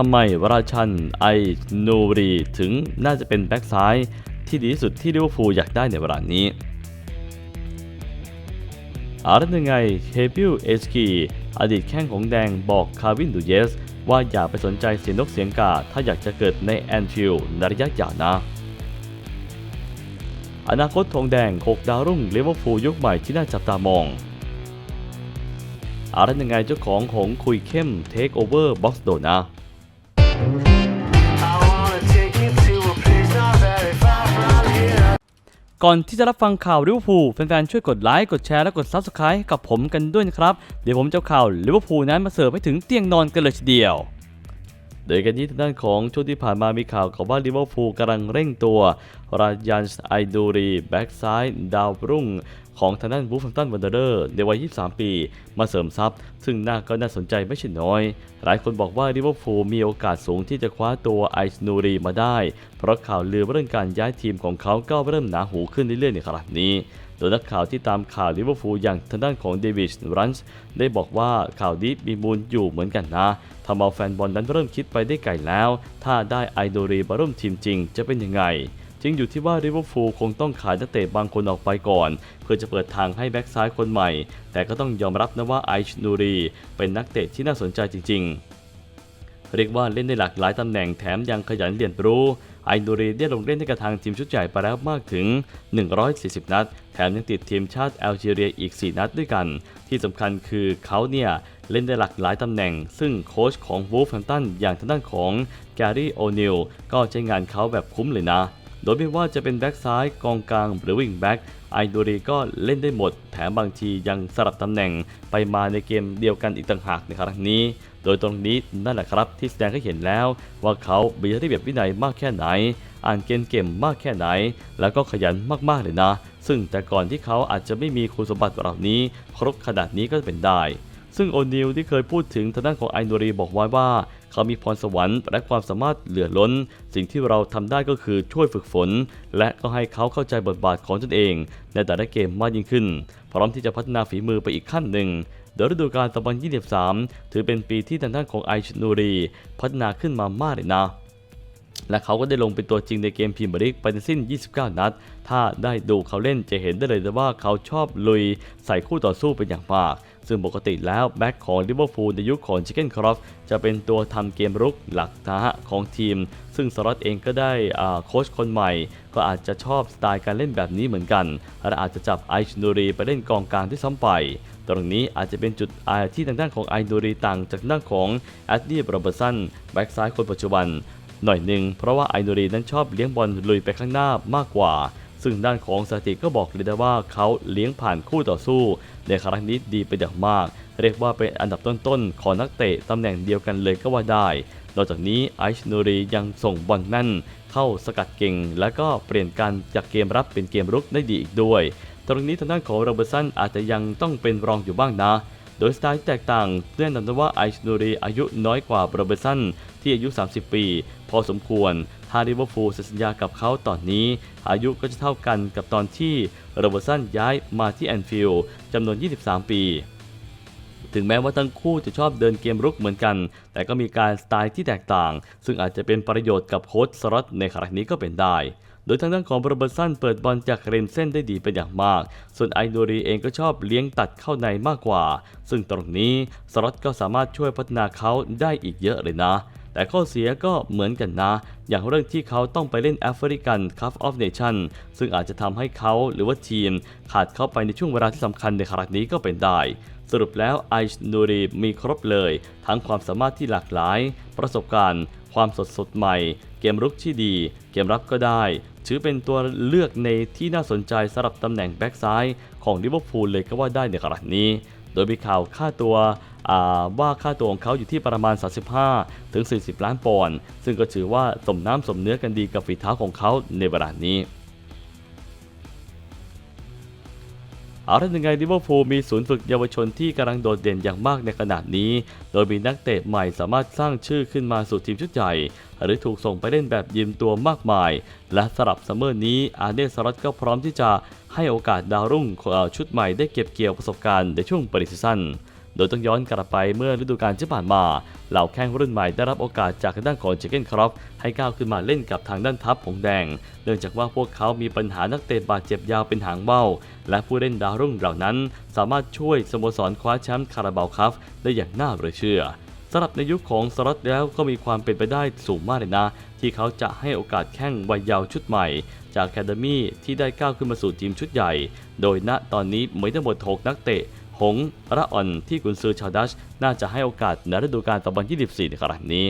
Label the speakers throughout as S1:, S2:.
S1: ทำไมวราชันไอนูรีถึงน่าจะเป็นแบ็กซ้ายที่ดีที่สุดที่ลิเวอร์พูลอยากได้ในเวลานี้อาร์ตยังไงเฮบิลเอสกีอดีตแข้งของแดงบอกคาวินดูเยส ว่าอย่าไปสนใจเสียงนกเสียงกา ถ้าอยากจะเกิดในแอนฟิลด์ในระยะยาวนะ อนาคตทองแดง6ดาวรุ่งลิเวอร์พูลยุคใหม่ที่น่าจับตามองอาร์ตยังไงเจ้าของหงคุยเข้มเทคโอเวอร์บ็อกซ์โดนะ ก่อนที่จะรับฟังข่าวลิเวอร์พูลแฟนๆช่วยกดไลค์กดแชร์และกด Subscribe กับผมกันด้วยนะครับ เดี๋ยวผมจะเอาข่าวลิเวอร์พูลนั้นมาเสิร์ฟให้ถึงเตียงนอนกันเลยทีเดียว โดยกันที่ทางด้านของช่วงที่ผ่านมามีข่าวของว่าลิเวอร์พูลกำลังเร่งตัว รายันส์ไอดูรีแบ็กซ้ายดาวรุ่งของทางด้านบูฟแฮมตันวันเดอร์ในวัย 23 ปี มาเสริมทัพซึ่งน่าก็น่าสนใจไม่ใช่น้อย หลายคนบอกว่าลิเวอร์พูลมีโอกาสสูงที่จะคว้าตัวไอซ์นูรีมาได้ เพราะข่าวลือเรื่องการย้ายทีมของเขาก็เริ่มหนาหูขึ้นเรื่อยๆในขณะนี้ โดยนักข่าวที่ตามข่าวลิเวอร์พูลอย่างทางด้านของเดวิดรันส์ได้บอกว่าข่าวนี้มีมูลอยู่เหมือนกันนะทำเอาแฟนบอลนั้นเริ่มคิดไปได้ไกลแล้ว ถ้าได้ไอโดรีมาร่วมทีมจริงจะเป็นยังไงจึงอยู่ที่ว่าลิเวอร์พูลคงต้องขายนักเตะบางคนออกไปก่อน เพื่อจะเปิดทางให้แบ็กซ้ายคนใหม่ แต่ก็ต้องยอมรับนะว่าไอชนูรี เป็นนักเตะที่น่าสนใจจริง ๆ เรียกว่าเล่นได้หลากหลายตำแหน่งแถมยังขยันเรียนรู้ อนูรีได้ลงเล่นให้กับทางทีมชุดใหญ่ไปแล้วมากถึง 140 นัด แถมยังติดทีมชาติแอลจีเรียอีก 4 นัดด้วยกัน ที่สำคัญคือเขาเนี่ยเล่นได้หลากหลายตำแหน่ง ซึ่งโค้ชของวูฟแฮมตันอย่างทางด้านของแกรี่โอนิลก็ใช้งานเขาแบบคุ้มเลยนะ โดยไม่ว่าจะเป็นแบ็กซ้ายกองกลางหรือวิ่งแบ็กไอดูรีก็เล่นได้หมด แถมบางทียังสลับตำแหน่งไปมาในเกมเดียวกันอีกต่างหากในครั้งนี้ โดยตรงนี้นั่นแหละครับที่แสดงให้เห็นแล้ว ว่าเขามีระเบียบวินัยมากแค่ไหน อ่านเกมเกมมากแค่ไหน แล้วก็ขยันมากๆเลยนะ ซึ่งแต่ก่อนที่เขาอาจจะไม่มีคุณสมบัติเหล่านี้ ครบขนาดนี้ก็เป็นได้ ซึ่งโอนิลที่เคยพูดถึงทางด้านของไอโนรีบอกไว้ว่า เขามีพรสวรรค์และความสามารถเหลือล้น สิ่งที่เราทำได้ก็คือช่วยฝึกฝน และก็ให้เขาเข้าใจบทบาทของตนเอง ในแต่ละเกมมากยิ่งขึ้น พร้อมที่จะพัฒนาฝีมือไปอีกขั้นหนึ่งโดยฤดูกาล2023 ถือเป็นปีที่ทางด้านของไอชนูรี พัฒนาขึ้นมามากเลยนะ และเขาก็ได้ลงเป็นตัวจริงในเกมพรีมียร์ลีกไปทั้งสิ้น 29 นัด ถ้าได้ดูเขาเล่นจะเห็นได้เลยว่าเขาชอบลุยใส่คู่ต่อสู้เป็นอย่างมาก ซึ่งปกติแล้วแบ็คของลิเวอร์พูลในยุคของชิคเก้นครอฟจะเป็นตัวทำเกมรุกหลักนะฮะของทีม ซึ่งสล็อตเองก็ได้อ่าโค้ชคนใหม่ ก็อาจจะชอบสไตล์การเล่นแบบนี้เหมือนกันและอาจจะจับไอชนูรีไปเล่นกองกลางที่ซ้ำไป ตรงนี้อาจจะเป็นจุดอาที่ทางด้านของไอนูรีต่างจากด้านของแอดดี้โรเบอร์สันแบ็กซ้ายคนปัจจุบันหน่อยหนึ่งเพราะว่าไอโนรีนั้นชอบเลี้ยงบอลลุยไปข้างหน้ามากกว่า ซึ่งด้านของสถิติก็บอกเลยนะว่าเขาเลี้ยงผ่านคู่ต่อสู้ ในครั้งนี้ดีเป็นอย่างมาก เรียกว่าเป็นอันดับต้นๆ ของนักเตะตำแหน่งเดียวกันเลยก็ว่าได้ นอกจากนี้ไอชโนรียังส่งบอลแม่น เข้าสกัดเก่ง และก็เปลี่ยนการจากเกมรับเป็นเกมรุกได้ดีอีกด้วย ตรงนี้ทางด้านของโรเบอร์สันอาจจะยังต้องเป็นรองอยู่บ้างนะโดยสไตล์แตกต่างแน่นอนว่าไอชโนรีอายุน้อยกว่าโรเบอร์สันที่อายุ 30 ปี พอสมควร ถ้าลิเวอร์พูลเซ็นสัญญากับเขาตอนนี้ อายุก็จะเท่ากันกับตอนที่โรเบอร์สันย้ายมาที่แอนฟิลด์จำนวน 23 ปี ถึงแม้ว่าทั้งคู่จะชอบเดินเกมรุกเหมือนกัน แต่ก็มีการสไตล์ที่แตกต่าง ซึ่งอาจจะเป็นประโยชน์กับโค้ชสล็อตในครั้งนี้ก็เป็นได้โดยทางด้านของโรเบร์ตสันเปิดบอลจากริมเส้นได้ดีเป็นอย่างมาก ส่วนไอโดรีเองก็ชอบเลี้ยงตัดเข้าในมากกว่า ซึ่งตรงนี้สล็อตก็สามารถช่วยพัฒนาเขาได้อีกเยอะเลยนะ แต่ข้อเสียก็เหมือนกันนะ อย่างเรื่องที่เขาต้องไปเล่นแอฟริกันคัพออฟเนชั่นซึ่งอาจจะทำให้เขาหรือว่าทีม ขาดเข้าไปในช่วงเวลาที่สำคัญในครั้งนี้ก็เป็นได้ สรุปแล้วไอชนูรีมีครบเลย ทั้งความสามารถที่หลากหลาย ประสบการณ์ ความสดสดใหม่ เกมรุกที่ดี เกมรับก็ได้ถือเป็นตัวเลือกในที่น่าสนใจสำหรับตำแหน่งแบ็กซ้ายของลิเวอร์พูลเลยก็ว่าได้ในครั้งนี้ โดยมีข่าวค่าตัว ว่าค่าตัวของเขาอยู่ที่ประมาณ 35 ถึง 40 ล้านปอนด์ซึ่งก็ถือว่าสมน้ำสมเนื้อกันดีกับฝีเท้าของเขาในเวลานี้เอาละยังไงลิเวอร์พูลมีศูนย์ฝึกเยาวชนที่กำลังโดดเด่นอย่างมากในขณะนี้ โดยมีนักเตะใหม่สามารถสร้างชื่อขึ้นมาสู่ทีมชุดใหญ่ หรือถูกส่งไปเล่นแบบยืมตัวมากมาย และสำหรับซัมเมอร์นี้อาเนสล็อตก็พร้อมที่จะให้โอกาสดาวรุ่งของชุดใหม่ได้เก็บเกี่ยวประสบการณ์ในช่วงปริซีซั่น โดยต้องย้อนกลับไปเมื่อฤดูกาลที่ผ่านมา เหล่าแข้งรุ่นใหม่ได้รับโอกาสจากทางด้านของเจเกนครอปให้ก้าวขึ้นมาเล่นกับทางด้านทัพหงแดง เนื่องจากว่าพวกเขามีปัญหานักเตะบาดเจ็บยาวเป็นหางเบ้า และผู้เล่นดาวรุ่งเหล่านั้น สามารถช่วยสโมสรคว้าแชมป์คาราบาวคัพได้อย่างน่าเหลือเชื่อสำหรับในยุคของสล็อตแล้วก็มีความเป็นไปได้สูงมากเลยนะ ที่เขาจะให้โอกาสแข้งวัยเยาว์ชุดใหม่ จากแคดมี่ที่ได้ก้าวขึ้นมาสู่ทีมชุดใหญ่ โดยณตอนนี้มีทั้งหมด 6 นักเตะ หงระอ่อนที่กุนซือชาวดัช น่าจะให้โอกาสในฤดูกาล2024 ในครั้งนี้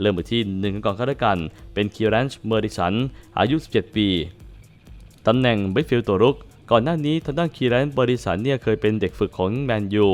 S1: เริ่มไปที่หนึ่งก่อนก็แล้วกัน เป็นคีรันช์เมอร์ดิสัน อายุ 17 ปี ตำแหน่งเบฟิลด์ตัวรุก ก่อนหน้านี้ทางด้านคีแรนบริสันเนี่ยเคยเป็นเด็กฝึกของแมนยู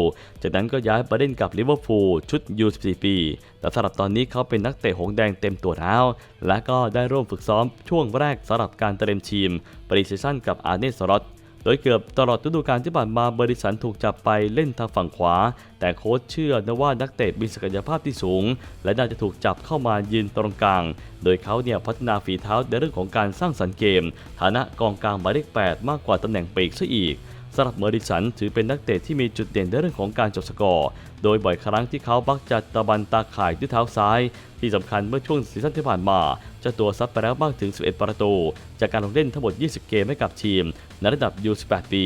S1: จากนั้นก็ย้ายไปเล่นกับลิเวอร์พูลชุด U14 ปี แต่สำหรับตอนนี้เขาเป็นนักเตะหงแดงเต็มตัวแล้ว และก็ได้ร่วมฝึกซ้อมช่วงแรกสำหรับการเตรียมทีมปรีซีซั่นกับอาร์เนสลอต ดยเกือบตลอดฤดูกาลที่ผ่านมาเบริสันถูกจับไปเล่นทางฝั่งขวา แต่โค้ชเชื่อนะว่านักเตะมีศักยภาพที่สูง และน่าจะถูกจับเข้ามายืนตรงกลาง โดยเขาเนี่ยพัฒนาฝีเท้าในเรื่องของการสร้างสรรค์เกม ฐานะกองกลางหมายเลข8มากกว่าตำแหน่งปีกซะอีกสำหรับเมอริสันถือเป็นนักเตะที่มีจุดเด่นในเรื่องของการจบสกอร์ โดยบ่อยครั้งที่เขาบักจะตะบันตาข่ายด้วยเท้าซ้าย ที่สำคัญเมื่อช่วงซีซั่นที่ผ่านมา จ้าตัวซัดไปแล้วมากถึง 11 ประตู จากการลงเล่นทั้งหมด 20 เกมให้กับทีม ในระดับ U18 ปี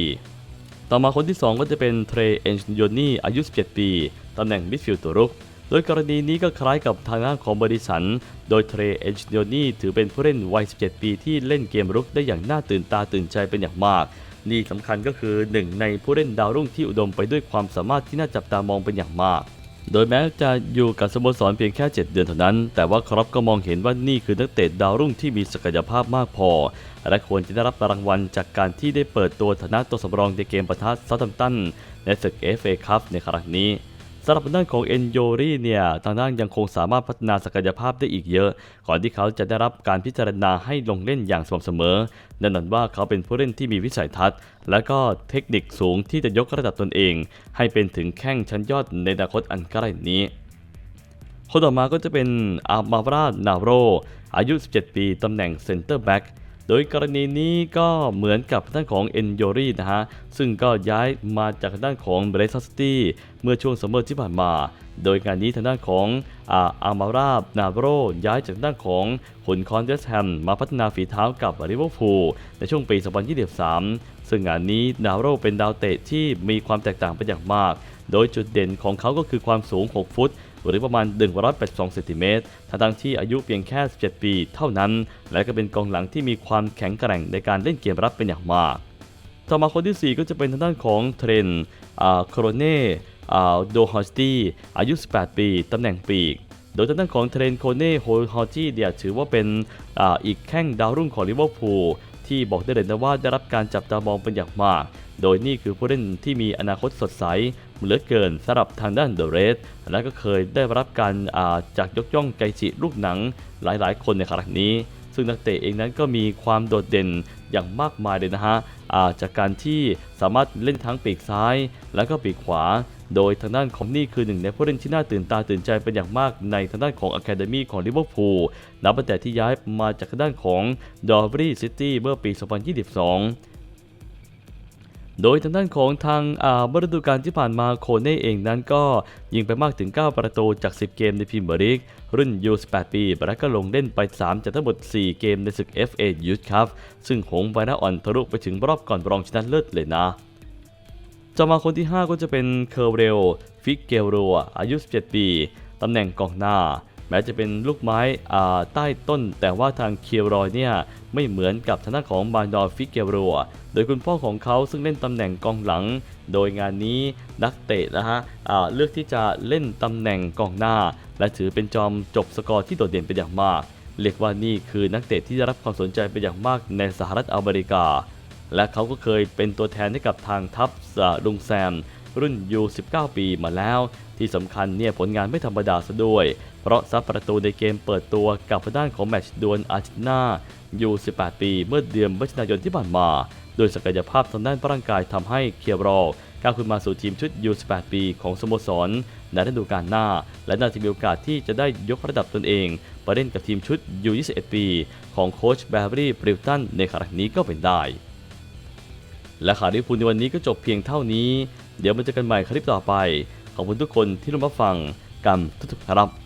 S1: ต่อมาคนที่ 2 ก็จะเป็นเทรเอนโยนนี่อายุ 17 ปี ตำแหน่งมิดฟิลด์ตัวรุก โดยกรณีนี้ก็คล้ายกับทางด้านของบริสัน โดยเทรเอนโยนี่ถือเป็นผู้เล่นวัย 17 ปีที่เล่นเกมรุกได้อย่างน่าตื่นตาตื่นใจเป็นอย่างมากนี่สำคัญก็คือหนึ่งในผู้เล่นดาวรุ่งที่อุดมไปด้วยความสามารถที่น่าจับตามองเป็นอย่างมาก โดยแม้จะอยู่กับสโมสรเพียงแค่ 7 เดือนเท่านั้น แต่ว่าครอปก็มองเห็นว่านี่คือนักเตะดาวรุ่งที่มีศักยภาพมากพอ และควรจะได้รับรางวัลจากการที่ได้เปิดตัวฐานะตัวสำรองในเกมปะทะซาทัมตันในศึกเอฟเอคัพในครั้งนี้ สำหรับด้านของเอนโยรีเนี่ยทางด้านยังคงสามารถพัฒนาศักยภาพได้อีกเยอะ ก่อนที่เขาจะได้รับการพิจารณาให้ลงเล่นอย่างสม่ำเสมอแน่นอนว่าเขาเป็นผู้เล่นที่มีวิสัยทัศน์ และก็เทคนิคสูงที่จะยกระดับตนเอง ให้เป็นถึงแข้งชั้นยอดในอนาคตอันใกล้นี้คนต่อมาก็จะเป็นอามาบราดนาโรอายุ 17 ปี ตำแหน่งเซนเตอร์แบ็ก โดยกรณีนี้ก็เหมือนกับด้านของเอนโยรีนะฮะ ซึ่งก็ย้ายมาจากด้านของเบรซัสตี้เมื่อช่วงซัมเมอร์ที่ผ่านมา โดยงานนี้ทางด้านของอาอามาราบนาโรย้ายจากด้านของขุนคอนเดสแฮมมาพัฒนาฝีเท้ากับลิเวอร์พูลในช่วงปี 2023 ซึ่งงานนี้นาโรเป็นดาวเตะที่มีความแตกต่างเป็นอย่างมาก โดยจุดเด่นของเขาก็คือความสูง 6 ฟุต หรือประมาณ 182เซนติเมตรทั้งๆที่อายุเพียงแค่ 17 ปีเท่านั้น และก็เป็นกองหลังที่มีความแข็งแกร่งในการเล่นเกมรับเป็นอย่างมาก ต่อมาคนที่ 4 ก็จะเป็นทางด้านของเทรนโครเน่โดฮอสตี้อายุ 18 ปี ตำแหน่งปีกโดยทางด้านของเทรนโคเน่โฮฮอจี้เนี่ยถือว่าเป็นออีกแข้งดาวรุ่งของลิเวอร์พูลที่บอกได้เลยนะว่าได้รับการจับตามองเป็นอย่างมาก โดยนี่คือผู้เล่นที่มีอนาคตสดใส เหลือเกินสำหรับทางด้านเดอะเรสและก็เคยได้รับการาจากยกย่องไกจิลูกหนังหลายๆ คนในครั้งนี้ ซึ่งนักเตะเองนั้นก็มีความโดดเด่นอย่างมากมายเลยนะฮะาจากการที่สามารถเล่นทั้งปีกซ้าย และก็ปีกขวา โดยทางด้านของนี่คือหนึ่งในผู้เล่นที่น่าตื่นตาตื่นใจเป็นอย่างมากในทางด้านของ Academy ของลิเวอร์พูลนับตั้งแต่ที่ย้ายมาจากทางด้านของดอร์บรีซิตี้เมื่อปี 2022 โดยทางด้านของทางอ่าเมื่อฤดูกาลที่ผ่านมาโคเน่เองนั้นก็ยิงไปมากถึง 9 ประตูจาก 10 เกมในพรีเมียร์ลีกรุ่น U18 ปีและก็ลงเล่นไป 3 จากทั้งหมด 4 เกมในศึก FA Youth Cup ซึ่งหงส์ไวน่าอ่อนทะลุไปถึงรอบก่อนรองชนะเลิศเลยนะต่อมาคนที่ 5 ก็จะเป็นเคอร์เรลฟิกเกลโรอายุ 17 ปี ตำแหน่งกองหน้า แม้จะเป็นลูกไม้ใต้ต้น แต่ว่าทางเคียรอยเนี่ยไม่เหมือนกับทางด้านของบานดอร์ฟิกเกลโรโดยคุณพ่อของเขาซึ่งเล่นตำแหน่งกองหลัง โดยงานนี้นักเตะนะฮะเลือกที่จะเล่นตำแหน่งกองหน้า และถือเป็นจอมจบสกอร์ที่โดดเด่นเป็นอย่างมาก เรียกว่านี่คือนักเตะที่ได้รับความสนใจเป็นอย่างมากในสหรัฐอเมริกา และเขาก็เคยเป็นตัวแทนให้กับทางทัพลุงแซม รุ่น U19 ปีมาแล้ว ที่สำคัญเนี่ยผลงานไม่ธรรมดาซะด้วย เพราะซับประตูในเกมเปิดตัวกับด้านของแมตช์ดวลอาร์เจนตินา U18 ปี เมื่อเดือนมิถุนายนที่ผ่านมา โดยศักยภาพทางด้านร่างกายทำให้เคียรอลก้าวขึ้นมาสู่ทีมชุด U18 ปีของสโมสรในฤดูกาลหน้า และน่าจะมีโอกาสที่จะได้ยกระดับตนเองไปเล่นกับทีมชุด U21 ปี ของโค้ชแบร์รี่บริวตันในครั้งนี้ก็เป็นได้ และข่าวที่พูดในวันนี้ก็จบเพียงเท่านี้ เดี๋ยวมาเจอกันใหม่คลิปต่อไป ขอบคุณทุกคนที่ร่วมรับฟังกันทุกๆครับ